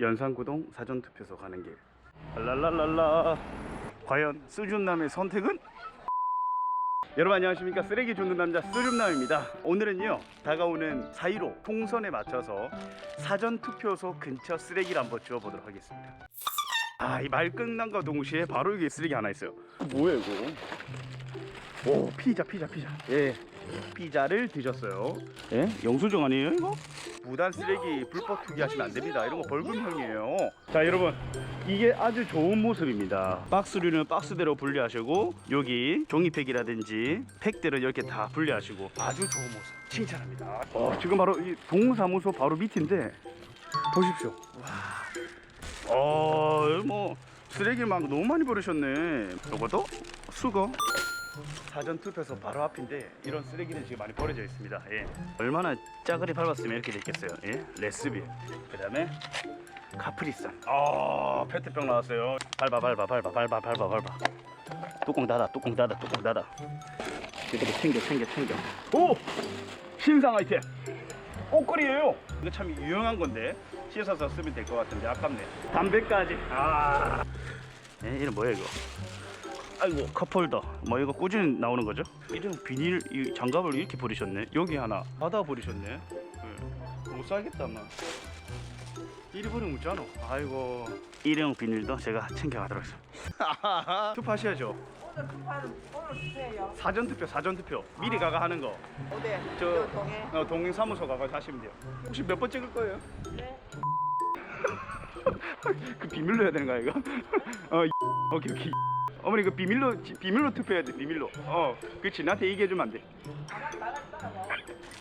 연산구동 사전투표소 가는 길. 랄랄랄라. 과연 쓰준남의 선택은? 여러분 안녕하십니까? 쓰레기 줍는 남자 쓰준남입니다. 오늘은요 다가오는 4.15 통선에 맞춰서 사전투표소 근처 쓰레기를 한번 주워보도록 하겠습니다. 아이 말 끝난과 동시에 바로 여기 쓰레기 하나 있어요. 뭐야 이거? 오 피자 피자 피자. 예 피자를 드셨어요. 예? 영수증 아니에요 이거? 무단 쓰레기 불법 투기하시면 안 됩니다. 이런 거 벌금형이에요. 자 여러분 이게 아주 좋은 모습입니다. 박스류는 박스대로 분리하시고 여기 종이팩이라든지 팩들은 이렇게 다 분리하시고. 아주 좋은 모습. 칭찬합니다. 어, 지금 바로 이 동사무소 바로 밑인데. 보십시오. 와. 어, 뭐 쓰레기 막 너무 많이 버리셨네. 요것도 수거 사전 투표소 바로 앞인데 이런 쓰레기는 지금 많이 버려져 있습니다. 예. 얼마나 짜그리 밟았으면 이렇게 됐겠어요. 예. 레스비. 그다음에 카프리산. 아, 페트병 나왔어요. 밟아 밟아 밟아 밟아 밟아 밟아. 뚜껑 닫아 뚜껑 닫아 뚜껑 닫아. 이렇게 챙겨 챙겨 챙겨. 오! 신상 아이템. 옷걸이에요. 이거 참 유용한 건데 씻어서 쓰면 될 것 같은데 아깝네. 담배까지. 아. 예, 이름 뭐야 이거? 아이고 컵홀더 뭐 이거 꾸준히 나오는 거죠? 이런 비닐 이 장갑을 이렇게 버리셨네 여기 하나 받아 버리셨네 네. 못 살겠다 막 이리 버리면 묻잖아 아이고 일회용 비닐도 제가 챙겨가도록 하겠습니다 투표하셔야죠 오늘 급한 오늘 주세요. 사전투표 사전투표 미리 가가 하는 거 어디? 저- 동해. 어, 동행 사무소 가가 하시면 돼요 혹시 몇 번 찍을 거예요? 네. 그 비밀로 해야 되는 거야 이거? 어 이- 오케이 오케이 어머니 그 비밀로 지- 비밀로 투표해야 돼 비밀로 어 그렇지 나한테 얘기해 주면 안돼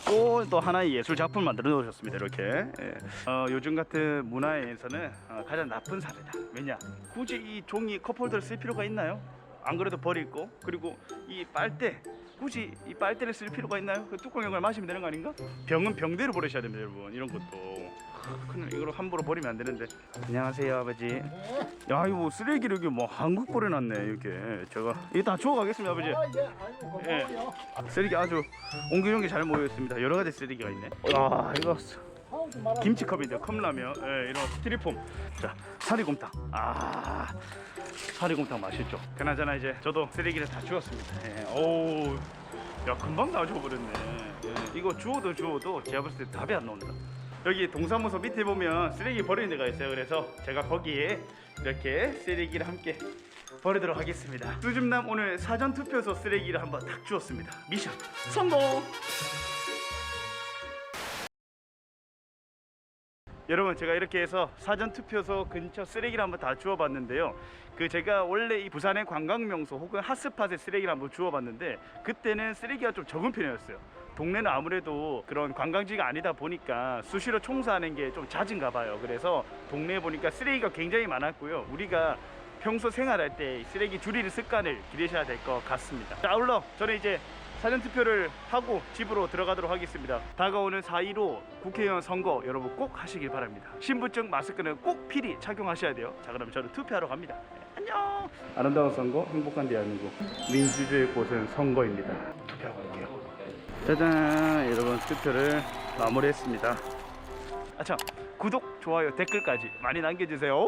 또, 또 하나의 예술 작품 만들어 놓으셨습니다 이렇게 예. 어, 요즘 같은 문화에서는 어, 가장 나쁜 사례다 왜냐 굳이 이 종이 컵홀더를 쓸 필요가 있나요? 안 그래도 버리고 그리고 이 빨대 굳이 이 빨대를 쓸 필요가 있나요? 그 뚜껑 이걸 마시면 되는 거 아닌가? 병은 병대로 버리셔야 됩니다 여러분 이런 것도 그냥 이걸 함부로 버리면 안 되는데. 안녕하세요 아버지. 야 이거 쓰레기를 여기 뭐 한국 버려놨네 이렇게. 제가 이거 다 주워 가겠습니다 아버지. 예. 쓰레기 아주 옹기종기 잘 모여 있습니다. 여러 가지 쓰레기가 있네. 아 이거 김치컵인데 컵라면. 예, 이런 스티리폼. 자 사리곰탕. 아 사리곰탕 맛있죠. 그나저나 이제 저도 쓰레기를 다 주웠습니다. 예. 오우 야 금방 다 주워버렸네. 예. 이거 주워도 주워도 제가 봤을 때 답이 안 나온다 여기 동사무소 밑에 보면 쓰레기 버리는 데가 있어요 그래서 제가 거기에 이렇게 쓰레기를 함께 버리도록 하겠습니다 요즘남 오늘 사전투표소 쓰레기를 한번 딱 주웠습니다 미션 성공 여러분 제가 이렇게 해서 사전 투표소 근처 쓰레기를 한번 다 주워봤는데요. 그 제가 원래 이 부산의 관광 명소 혹은 핫스팟에 쓰레기를 한번 주워봤는데 그때는 쓰레기가 좀 적은 편이었어요. 동네는 아무래도 그런 관광지가 아니다 보니까 수시로 청소하는 게 좀 잦은가 봐요. 그래서 동네에 보니까 쓰레기가 굉장히 많았고요. 우리가 평소 생활할 때이 쓰레기 줄이는 습관을 기르셔야 될 것 같습니다. 자, 아울러 저는 이제 사전 투표를 하고 집으로 들어가도록 하겠습니다. 다가오는 4.15 국회의원 선거 여러분 꼭 하시길 바랍니다. 신분증 마스크는 꼭 필히 착용하셔야 돼요. 자, 그럼 저는 투표하러 갑니다. 네, 안녕. 아름다운 선거, 행복한 대한민국. 민주주의 꽃은 선거입니다. 투표하고 올게요. 짜잔, 여러분 투표를 마무리했습니다. 아참 구독, 좋아요, 댓글까지 많이 남겨주세요.